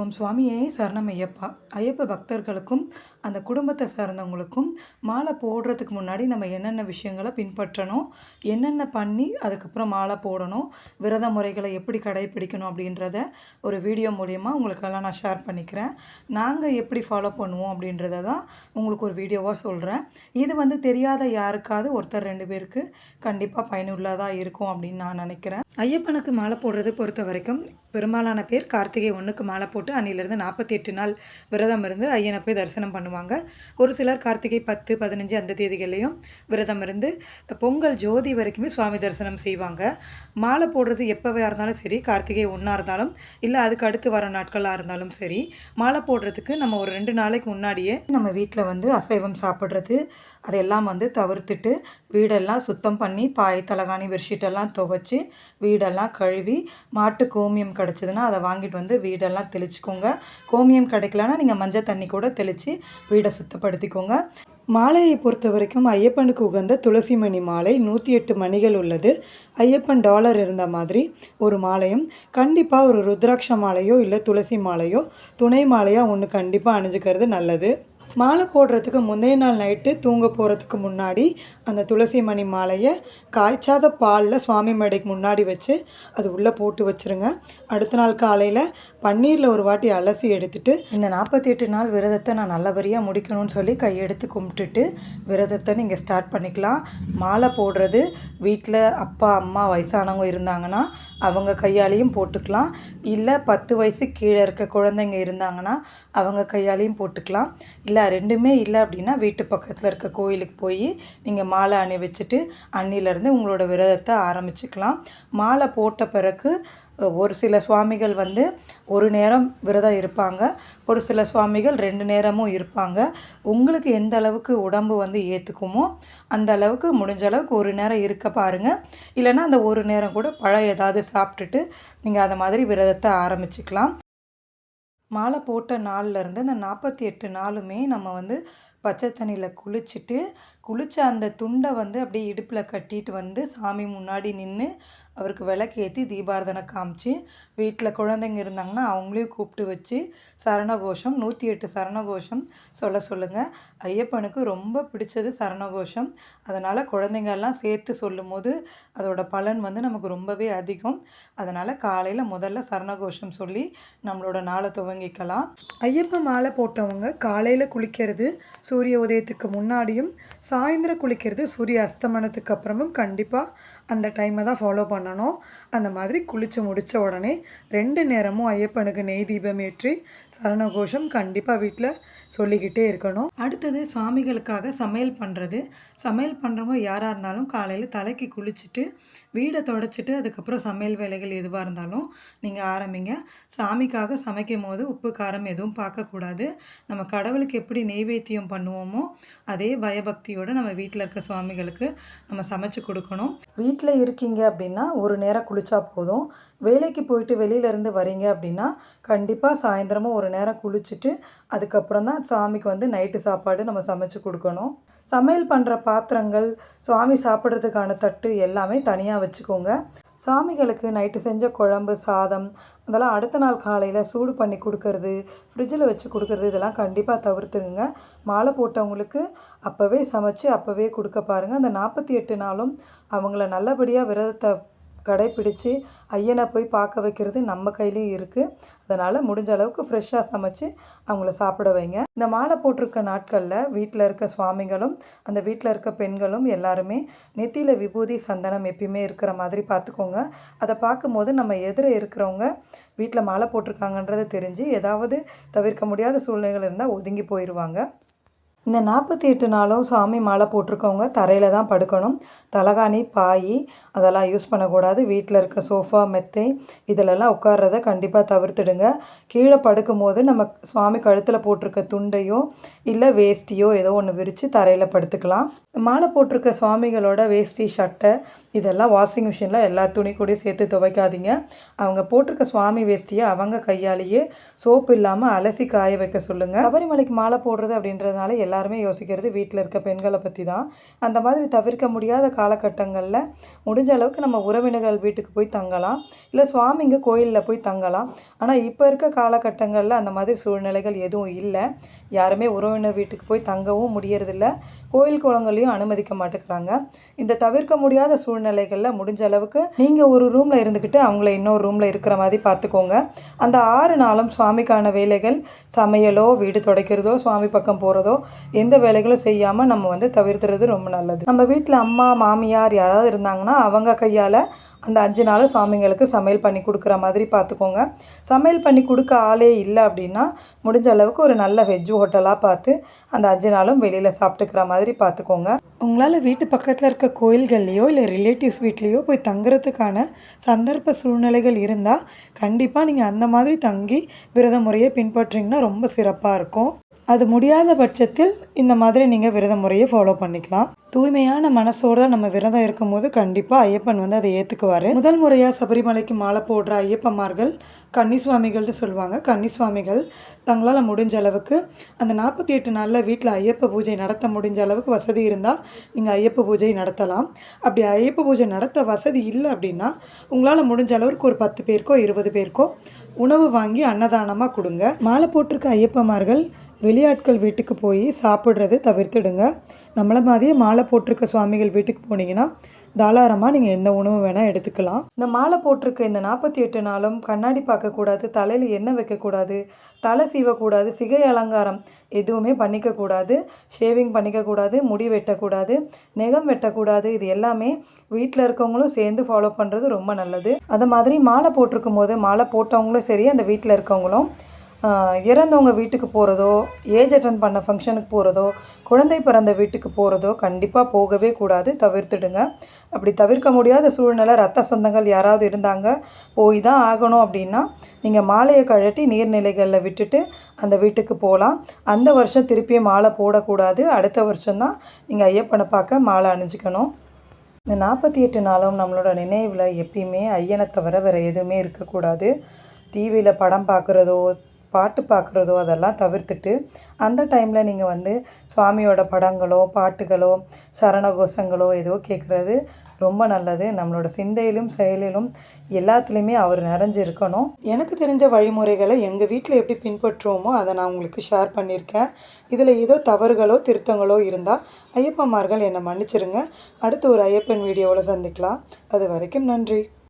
ஓம் சுவாமியே சரணம் ஐயப்பா. ஐயப்ப பக்தர்களுக்கும் அந்த குடும்பத்தை சார்ந்தவங்களுக்கும் மாலை போடுறதுக்கு முன்னாடி நம்ம என்னென்ன விஷயங்களை பின்பற்றணும் என்னென்ன பண்ணி அதுக்கப்புறம் மாலை போடணும் விரத முறைகளை எப்படி கடைப்பிடிக்கணும் அப்படின்றத ஒரு வீடியோ மூலியமாக உங்களுக்கெல்லாம் நான் ஷேர் பண்ணிக்கிறேன். நாங்கள் எப்படி ஃபாலோ பண்ணுவோம் அப்படின்றத தான் உங்களுக்கு ஒரு வீடியோவாக சொல்கிறேன் இது வந்து தெரியாத யாருக்காவது ஒருத்தர் ரெண்டு பேருக்கு கண்டிப்பாக பயனுள்ளதாக இருக்கும் அப்படின்னு நான் நினைக்கிறேன். ஐயப்பனுக்கு மாலை போடுறது பொறுத்த வரைக்கும் பெரும்பாலான பேர் கார்த்திகை ஒன்றுக்கு மாலை போட்டு அன்னிலிருந்து நாற்பத்தி எட்டு நாள் விரதம் இருந்து ஐயனை போய் தரிசனம் பண்ணுவாங்க. ஒரு சிலர் கார்த்திகை பத்து பதினஞ்சு அந்த தேதிகள்லையும் விரதம் இருந்து பொங்கல் ஜோதி வரைக்குமே சுவாமி தரிசனம் செய்வாங்க. மாலை போடுறது எப்போவையாக இருந்தாலும் சரி கார்த்திகை ஒன்றா இருந்தாலும் இல்லை அதுக்கு அடுத்து வர நாட்களாக இருந்தாலும் சரி மாலை போடுறதுக்கு நம்ம ஒரு ரெண்டு நாளைக்கு முன்னாடியே நம்ம வீட்டில் வந்து அசைவம் சாப்பிட்றது அதையெல்லாம் வந்து தவிர்த்துட்டு வீடெல்லாம் சுத்தம் பண்ணி பாய் தலகாணி பெட்ஷீட்டெல்லாம் துவைச்சி வீடெல்லாம் கழுவி மாட்டு கோமியம் கிடச்சிதுன்னா அதை வாங்கிட்டு வந்து வீடெல்லாம் தெளிச்சுக்கோங்க கோமியம் கிடைக்கலன்னா நீங்கள் மஞ்சள் தண்ணி கூட தெளித்து வீடை சுத்தப்படுத்திக்கோங்க. மாலையை பொறுத்த வரைக்கும் ஐயப்பனுக்கு உகந்த துளசி மணி மாலை நூற்றி எட்டு மணிகள் உள்ளது. ஐயப்பன் டாலர் இருந்த மாதிரி ஒரு மாலையும் கண்டிப்பாக ஒரு ருத்ராட்ச மாலையோ இல்லை துளசி மாலையோ துணை மாலையாக ஒன்று கண்டிப்பாக அணிஞ்சுக்கிறது நல்லது. மாலை போடுறதுக்கு முந்தைய நாள் நைட்டு தூங்க போகிறதுக்கு முன்னாடி அந்த துளசி மணி மாலையை காய்ச்சாத பாலில் சுவாமி மேடைக்கு முன்னாடி வச்சு அது உள்ளே போட்டு வச்சுருங்க. அடுத்த நாள் காலையில் பன்னீரில் ஒரு வாட்டி அலசி எடுத்துட்டு இந்த நாற்பத்தி எட்டு நாள் விரதத்தை நான் நல்லபடியாக முடிக்கணும்னு சொல்லி கையெடுத்து கும்பிட்டுட்டு விரதத்தை நீங்கள் ஸ்டார்ட் பண்ணிக்கலாம். மாலை போடுறது வீட்டில் அப்பா அம்மா வயசானவங்க இருந்தாங்கன்னா அவங்க கையாலேயும் போட்டுக்கலாம். இல்லை பத்து வயசு கீழே இருக்க குழந்தைங்க இருந்தாங்கன்னா அவங்க கையாலேயும் போட்டுக்கலாம். இல்லை ரெண்டுமே இல்லை அப்படின்னா வீட்டு பக்கத்தில் இருக்க கோயிலுக்கு போய் நீங்கள் மாலை அணி வச்சுட்டு அன்னிலேருந்து உங்களோட விரதத்தை ஆரம்பிச்சுக்கலாம். மாலை போட்ட பிறகு ஒரு சில சுவாமிகள் வந்து ஒரு நேரம் விரதம் இருப்பாங்க. ஒரு சில சுவாமிகள் ரெண்டு நேரமும் இருப்பாங்க. உங்களுக்கு எந்த அளவுக்கு உடம்பு வந்து ஏற்றுக்குமோ அந்த அளவுக்கு முடிஞ்ச அளவுக்கு ஒரு நேரம் இருக்க பாருங்கள் இல்லைன்னா அந்த ஒரு நேரம் கூட பழம் ஏதாவது சாப்பிட்டுட்டு நீங்கள் அந்த மாதிரி விரதத்தை ஆரம்பிச்சுக்கலாம். மாலை போட்ட நாள்லேருந்து அந்த நாற்பத்தி எட்டு நாளுமே நம்ம வந்து பச்சை தண்ணியில் குளிச்சுட்டு குளித்த அந்த துண்டை வந்து அப்படியே இடுப்பில் கட்டிட்டு வந்து சாமி முன்னாடி நின்று அவருக்கு விளக்கேற்றி தீபாரதனை காமிச்சு வீட்டில் குழந்தைங்க இருந்தாங்கன்னா அவங்களையும் கூப்பிட்டு வச்சு சரணகோஷம் நூற்றி எட்டு சரணகோஷம் சொல்ல சொல்லுங்கள் ஐயப்பனுக்கு ரொம்ப பிடிச்சது சரணகோஷம். அதனால் குழந்தைங்கள்லாம் சேர்த்து சொல்லும் போது அதோடய பலன் வந்து நமக்கு ரொம்பவே அதிகம். அதனால் காலையில் முதல்ல சரணகோஷம் சொல்லி நம்மளோட நாளை துவங்கிக்கலாம். ஐயப்ப மாலை போட்டவங்க காலையில் குளிக்கிறது சூரிய உதயத்துக்கு முன்னாடியும் சாயந்தரம் குளிக்கிறது சூரிய அஸ்தமனத்துக்கு அப்புறமும் கண்டிப்பாக அந்த டைமை தான் ஃபாலோ பண்ணணும். அந்த மாதிரி குளித்து முடித்த உடனே ரெண்டு நேரமும் ஐயப்பனுக்கு நெய் தீபம் ஏற்றி சரணகோஷம் கண்டிப்பாக வீட்டில் சொல்லிக்கிட்டே இருக்கணும். அடுத்தது சாமிகளுக்காக சமையல் பண்ணுறது சமையல் பண்ணுறவங்க யாராக இருந்தாலும் காலையில் தலைக்கு குளிச்சுட்டு வீடை தொடச்சிட்டு அதுக்கப்புறம் சமையல் வேலைகள் எதுவாக இருந்தாலும் நீங்கள் ஆரம்பிங்க. சாமிக்காக சமைக்கும் போது உப்பு காரம் எதுவும் பார்க்கக்கூடாது. நம்ம கடவுளுக்கு எப்படி நெய்வேத்தியம் பண்ணுவோமோ அதே பயபக்தியோட நம்ம வீட்டில் இருக்க சுவாமிகளுக்கு நம்ம சமைச்சு கொடுக்கணும். வீட்டில் இருக்கீங்க அப்படின்னா ஒரு நேரம் குளித்தா போதும். வேலைக்கு போயிட்டு வெளியிலேருந்து வரீங்க அப்படின்னா கண்டிப்பாக சாயந்தரமும் ஒரு நேரம் குளிச்சுட்டு அதுக்கப்புறம் தான் சாமிக்கு வந்து நைட்டு சாப்பாடு நம்ம சமைச்சு கொடுக்கணும். சமையல் பண்ணுற பாத்திரங்கள் சுவாமி சாப்பிட்றதுக்கான தட்டு எல்லாமே தனியாக வச்சுக்கோங்க. சாமிகளுக்கு நைட்டு செஞ்ச குழம்பு சாதம் அதெல்லாம் அடுத்த நாள் காலையில் சூடு பண்ணி கொடுக்கறது ஃப்ரிட்ஜில் வச்சு கொடுக்கறது இதெல்லாம் கண்டிப்பாக தவிர்த்துருங்க மாலை போட்டவங்களுக்கு அப்போவே சமைச்சு அப்போவே கொடுக்க பாருங்கள் அந்த நாற்பத்தி எட்டு நாளும் அவங்கள நல்லபடியாக விரதத்தை கடைப்பிடிச்சு ஐயனை போய் பார்க்க வைக்கிறது நம்ம கையிலையும் இருக்குது அதனால் முடிஞ்ச அளவுக்கு ஃப்ரெஷ்ஷாக சமைச்சு அவங்கள சாப்பிட வைங்க. இந்த மாலை போட்டிருக்க நாட்களில் வீட்டில் இருக்க சுவாமிகளும் அந்த வீட்டில் இருக்க பெண்களும் எல்லாருமே நெத்தியில் விபூதி சந்தனம் எப்பயுமே இருக்கிற மாதிரி பார்த்துக்கோங்க. அதை பார்க்கும்போது நம்ம எதிர இருக்கிறவங்க வீட்டில் மாலை போட்டிருக்காங்கன்றதை தெரிஞ்சு ஏதாவது தவிர்க்க முடியாத சூழ்நிலைகள் இருந்தால் ஒதுங்கி போயிடுவாங்க இந்த நாற்பத்தி எட்டு நாளும் சாமி மாலை போட்டிருக்கவங்க தரையில் தான் படுக்கணும். தலகாணி பாய் அதெல்லாம் யூஸ் பண்ணக்கூடாது. வீட்டில் இருக்க சோஃபா மெத்தை இதிலெல்லாம் உட்கார்றத கண்டிப்பாக தவிர்த்துடுங்க. கீழே படுக்கும் போது நம்ம சுவாமி கழுத்தில் போட்டிருக்க துண்டையோ இல்லை வேஷ்டியோ ஏதோ ஒன்று விரித்து தரையில் படுத்துக்கலாம். மாலை போட்டிருக்க சுவாமிகளோட வேஷ்டி சட்டை இதெல்லாம் வாஷிங் மிஷினில் எல்லா துணி கூடயும் சேர்த்து துவைக்காதீங்க. அவங்க போட்டிருக்க சுவாமி வேஷ்டியை அவங்க கையாலேயே சோப்பு இல்லாமல் அலசி காய வைக்க சொல்லுங்கள் சபரிமலைக்கு மாலை போடுறது அப்படின்றதுனால எல்லா எல்லாருமே யோசிக்கிறது வீட்டில் இருக்க பெண்களை பற்றி தான் அந்த மாதிரி தவிர்க்க முடியாத காலகட்டங்களில் முடிஞ்ச அளவுக்கு நம்ம உறவினர்கள் வீட்டுக்கு போய் தங்கலாம். இல்லை சுவாமிங்க கோயிலில் போய் தங்கலாம். ஆனால் இப்போ இருக்க காலகட்டங்களில் அந்த மாதிரி சூழ்நிலைகள் எதுவும் இல்லை. யாருமே உறவினர் வீட்டுக்கு போய் தங்கவும் முடியறதில்ல. கோயில் குளங்களையும் அனுமதிக்க மாட்டேங்கிறாங்க. இந்த தவிர்க்க முடியாத சூழ்நிலைகளில் முடிஞ்ச அளவுக்கு நீங்கள் ஒரு ரூமில் இருந்துக்கிட்டு அவங்கள இன்னொரு ரூமில் இருக்கிற மாதிரி பார்த்துக்கோங்க அந்த ஆறு நாளும் சுவாமிக்கான வேலைகள் சமையலோ வீடு துடைக்கிறதோ சுவாமி பக்கம் போகிறதோ எந்த வேலைகளும் செய்யாமல் நம்ம வந்து தவிர்த்துறது ரொம்ப நல்லது. நம்ம வீட்டில் அம்மா மாமியார் யாராவது இருந்தாங்கன்னா அவங்க கையால் அந்த அஞ்சு நாள் சுவாமிங்களுக்கு சமையல் பண்ணி கொடுக்குற மாதிரி பார்த்துக்கோங்க சமையல் பண்ணி கொடுக்க ஆளே இல்லை அப்படின்னா முடிஞ்ச அளவுக்கு ஒரு நல்ல வெஜ் ஹோட்டலாக பார்த்து அந்த அஞ்சு நாளும் வெளியில் சாப்பிட்டுக்கிற மாதிரி பார்த்துக்கோங்க உங்களால் வீட்டு பக்கத்தில் இருக்க கோயில்கள்லையோ இல்லை ரிலேட்டிவ்ஸ் வீட்லேயோ போய் தங்குறதுக்கான சந்தர்ப்ப சூழ்நிலைகள் இருந்தால் கண்டிப்பாக நீங்கள் அந்த மாதிரி தங்கி விரத முறையை பின்பற்றிங்கன்னா ரொம்ப சிறப்பாக இருக்கும். அது முடியாத பட்சத்தில் இந்த மாதிரி நீங்கள் விரத முறையை ஃபாலோ பண்ணிக்கலாம். தூய்மையான மனசோட நம்ம விரதம் இருக்கும்போது கண்டிப்பாக ஐயப்பன் வந்து அதை ஏற்றுக்குவார் முதல் முறையாக சபரிமலைக்கு மாலை போடுற ஐயப்பன்மார்கள் கன்னிசுவாமிகள்னு சொல்லுவாங்க. கன்னிசுவாமிகள் தங்களால் முடிஞ்ச அளவுக்கு அந்த நாற்பத்தி எட்டு நாளில் வீட்டில் ஐயப்ப பூஜை நடத்த முடிஞ்ச அளவுக்கு வசதி இருந்தால் நீங்கள் ஐயப்ப பூஜை நடத்தலாம். அப்படி ஐயப்ப பூஜை நடத்த வசதி இல்லை அப்படின்னா உங்களால் முடிஞ்ச அளவுக்கு ஒரு பத்து பேருக்கோ இருபது பேருக்கோ உணவு வாங்கி அன்னதானமாக கொடுங்க. மாலை போட்டிருக்க ஐயப்பமார்கள் வெளியாட்கள் வீட்டுக்கு போய் சாப்பிட்றதை தவிர்த்துடுங்க. நம்மள மாதிரியே மாலை போட்டிருக்க சுவாமிகள் வீட்டுக்கு போனீங்கன்னா தாராளமாக நீங்கள் எந்த உணவு வேணால் எடுத்துக்கலாம். இந்த மாலை போட்டிருக்க இந்த நாற்பத்தி எட்டு நாளும் கண்ணாடி பார்க்கக்கூடாது தலையில் எண்ணெய் வைக்கக்கூடாது தலை சீவக்கூடாது சிகை அலங்காரம் எதுவுமே பண்ணிக்கக்கூடாது ஷேவிங் பண்ணிக்கக்கூடாது முடி வெட்டக்கூடாது நெகம் வெட்டக்கூடாது இது எல்லாமே வீட்டில் இருக்கவங்களும் சேர்ந்து ஃபாலோ பண்ணுறது ரொம்ப நல்லது. அந்த மாதிரி மாலை போட்டிருக்கும் போது மாலை போட்டவங்களும் சரி அந்த வீட்டில் இருக்கவங்களும் இறந்தவங்க வீட்டுக்கு போகிறதோ ஏஜ் அட்டன் பண்ண ஃபங்க்ஷனுக்கு போகிறதோ குழந்தை பிறந்த வீட்டுக்கு போகிறதோ கண்டிப்பாக போகவே கூடாது. தவிர்த்துடுங்க. அப்படி தவிர்க்க முடியாத சூழ்நிலை ரத்த சொந்தங்கள் யாராவது இருந்தாங்க போய் தான் ஆகணும் அப்படின்னா நீங்கள் மாலையை கழட்டி நீர்நிலைகளில் விட்டுட்டு அந்த வீட்டுக்கு போகலாம் அந்த வருஷம் திருப்பியும் மாலை போடக்கூடாது. அடுத்த வருஷம்தான் நீங்கள் ஐயப்பனை பார்க்க மாலை அணிஞ்சிக்கணும். இந்த நாற்பத்தி எட்டு நாளும் நம்மளோட நினைவில் எப்பயுமே ஐயனை தவிர வேறு எதுவுமே இருக்கக்கூடாது. டிவியில் படம் பார்க்குறதோ பாட்டு பார்க்குறதோ அதெல்லாம் தவிர்த்துட்டு அந்த டைமில் நீங்கள் வந்து சுவாமியோட படங்களோ பாட்டுகளோ சரணகோஷங்களோ ஏதோ கேட்குறது ரொம்ப நல்லது. நம்மளோட சிந்தையிலும் செயலிலும் எல்லாத்துலேயுமே அவர் நிறைஞ்சு இருக்கணும் எனக்கு தெரிஞ்ச வழிமுறைகளை எங்கள் வீட்டில் எப்படி பின்பற்றுவோமோ அதை நான் உங்களுக்கு ஷேர் பண்ணியிருக்கேன். இதில் ஏதோ தவறுகளோ திருத்தங்களோ இருந்தால் ஐயப்பமார்கள் என்னை மன்னிச்சிருங்க. அடுத்து ஒரு ஐயப்பன் வீடியோவில் சந்திக்கலாம். அது வரைக்கும் நன்றி.